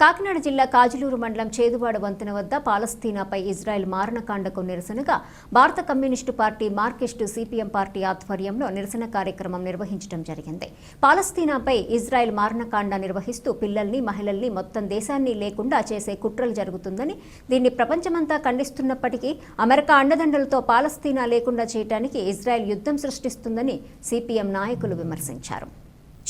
కాకినాడ జిల్లా కాజులూరు మండలం చేదువాడ వంతెన వద్ద పాలస్తీనాపై ఇజ్రాయెల్ మారణకాండకు నిరసనగా భారత communist party Marxist CPM party ఆధ్వర్యంలో నిరసన కార్యక్రమం నిర్వహించడం జరిగింది. పాలస్తీనాపై ఇజ్రాయెల్ మారణకాండ నిర్వహిస్తూ పిల్లల్ని మహిళల్ని మొత్తం దేశాన్ని లేకుండా చేసే కుట్రలు జరుగుతుందని దీన్ని ప్రపంచమంతా ఖండిస్తున్నప్పటికీ అమెరికా అండదండలతో పాలస్తీనా లేకుండా చేయడానికి ఇజ్రాయెల్ యుద్ధం సృష్టిస్తుందని సిపిఎం నాయకులు విమర్శించారు.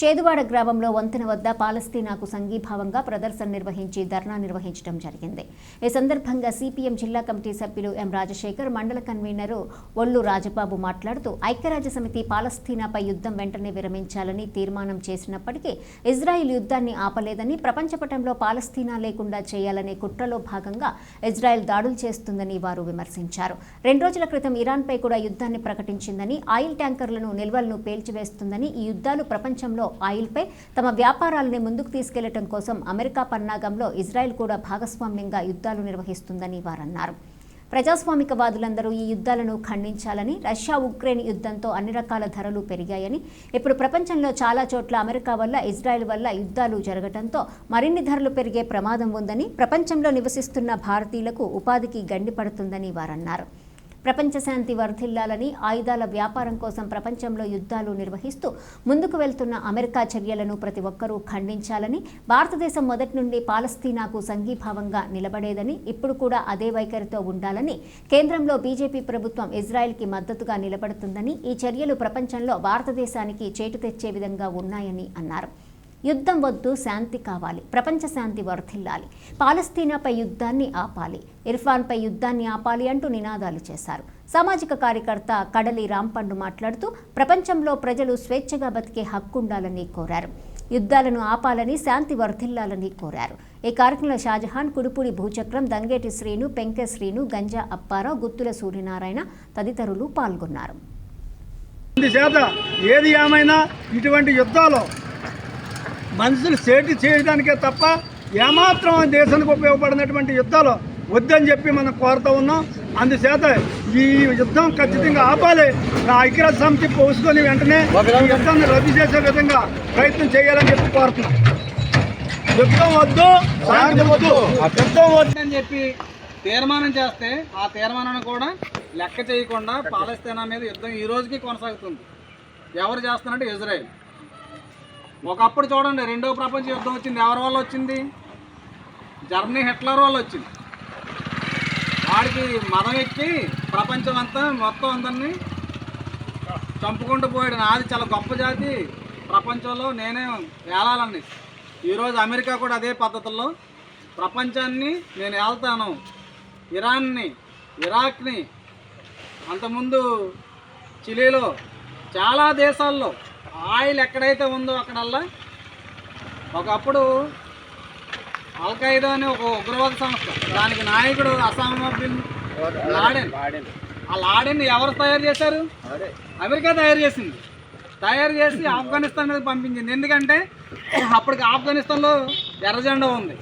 చేదువాడ గ్రామంలో వంతెన వద్ద పాలస్తీనాకు సంఘీభావంగా ప్రదర్శన నిర్వహించి ధర్నా నిర్వహించడం జరిగింది. ఈ సందర్భంగా సిపిఎం జిల్లా కమిటీ సభ్యులు ఎం రాజశేఖర్ మండల కన్వీనర్ ఒల్లు రాజబాబు మాట్లాడుతూ ఐక్యరాజ్య సమితి పాలస్తీనాపై యుద్ధం వెంటనే విరమించాలని తీర్మానం చేసినప్పటికీ ఇజ్రాయిల్ యుద్ధాన్ని ఆపలేదని ప్రపంచపటంలో పాలస్తీనా లేకుండా చేయాలనే కుట్రలో భాగంగా ఇజ్రాయెల్ దాడులు చేస్తుందని వారు విమర్శించారు. రెండు రోజుల క్రితం ఇరాన్పై కూడా యుద్ధాన్ని ప్రకటించిందని ఆయిల్ ట్యాంకర్లను నిల్వలను పేల్చివేస్తుందని ఈ యుద్ధాలు ప్రపంచంలో ఆయిల్పై తమ వ్యాపారాలని ముందుకు తీసుకెళ్ళడం కోసం అమెరికా పన్నాగంలో ఇజ్రాయెల్ కూడా భాగస్వామ్యంగా యుద్ధాలు నిర్వహిస్తుందని వారన్నారు. ప్రజాస్వామికవాదులందరూ ఈ యుద్ధాలను ఖండించాలని రష్యా ఉక్రెయిన్ యుద్ధంతో అన్ని రకాల ధరలు పెరిగాయని ఇప్పుడు ప్రపంచంలో చాలా చోట్ల అమెరికా వల్ల ఇజ్రాయెల్ వల్ల యుద్ధాలు జరగడంతో మరిన్ని ధరలు పెరిగే ప్రమాదం ఉందని ప్రపంచంలో నివసిస్తున్న భారతీయులకు ఉపాధికి గండి పడుతుందని వారన్నారు. ప్రపంచ శాంతి వర్ధిల్లాలని ఆయుధాల వ్యాపారం కోసం ప్రపంచంలో యుద్ధాలు నిర్వహిస్తూ ముందుకు వెళ్తున్న అమెరికా చర్యలను ప్రతి ఒక్కరూ ఖండించాలని భారతదేశం మొదటి నుండి పాలస్తీనాకు సంఘీభావంగా నిలబడేదని ఇప్పుడు కూడా అదే వైఖరితో ఉండాలని కేంద్రంలో బీజేపీ ప్రభుత్వం ఇజ్రాయెల్కి మద్దతుగా నిలబడుతుందని ఈ చర్యలు ప్రపంచంలో భారతదేశానికి చేటు తెచ్చే విధంగా ఉన్నాయని అన్నారు. యుద్ధం వద్దు శాంతి కావాలి ప్రపంచ శాంతి వర్ధిల్లాలి. పాలస్తీనాపై యుద్ధాన్ని ఆపాలి ఇర్ఫాన్పై యుద్ధాన్ని ఆపాలి అంటూ నినాదాలు చేశారు. సామాజిక కార్యకర్త కడలి రాంపండు మాట్లాడుతూ ప్రపంచంలో ప్రజలు స్వేచ్ఛగా బతికే హక్కు ఉండాలని కోరారు. యుద్ధాలను ఆపాలని శాంతి వర్ధిల్లాలని కోరారు. ఈ కార్యక్రమంలో షాజహాన్ కుడుపూడి భూచక్రం దంగేటి శ్రీను పెంకె శ్రీను గంజా అప్పారావు గుత్తుల సూర్యనారాయణ తదితరులు పాల్గొన్నారు. ఏది ఏమైనా ఇటువంటి యుద్ధాలు మనుషులు సేటి చేయడానికే తప్ప ఏమాత్రం దేశానికి ఉపయోగపడినటువంటి యుద్ధాలు వద్దని చెప్పి మనం కోరుతూ ఉన్నాం. అందుచేత ఈ యుద్ధం ఖచ్చితంగా ఆపాలి. నా ఐక్యరాజ్య సమితి పోసుకొని వెంటనే ఈ యుద్ధాన్ని రద్దు చేసే విధంగా ప్రయత్నం చేయాలని చెప్పి కోరుతున్నాం. యుద్ధం వద్దు వద్దు. యుద్ధం వద్దు అని చెప్పి తీర్మానం చేస్తే ఆ తీర్మానాన్ని కూడా లెక్క చేయకుండా పాలస్తీనా మీద యుద్ధం ఈ రోజుకి కొనసాగుతుంది. ఎవరు చేస్తున్నారంటే ఇజ్రాయెల్. ఒకప్పుడు చూడండి రెండవ ప్రపంచ యుద్ధం వచ్చింది. ఎవరి వల్ల వచ్చింది? జర్మనీ హిట్లర్ వల్ల వచ్చింది. వాడికి మదం ఎక్కి ప్రపంచం అంతా మొత్తం అందరినీ చంపుకుంటూ పోయాడు. నాది చాలా గొప్ప జాతి. ప్రపంచంలో నేనే ఏలాలని. ఈరోజు అమెరికా కూడా అదే పద్ధతుల్లో ప్రపంచాన్ని నేను ఏళ్తాను ఇరాన్ని ఇరాక్ని అంతకుముందు చిలీలో చాలా దేశాల్లో ఆయిల్ ఎక్కడైతే ఉందో అక్కడల్లా ఒకప్పుడు అల్ఖైదా అనే ఒక ఉగ్రవాద సంస్థ. దానికి నాయకుడు అసామా బిన్ లాడెన్. ఆ లాడెన్ ఎవరు తయారు చేశారు? అమెరికా తయారు చేసింది. తయారు చేసి ఆఫ్ఘనిస్తాన్ మీద పంపించింది. ఎందుకంటే అప్పటికి ఆఫ్ఘనిస్తాన్లో ఎర్ర జెండా ఉంది.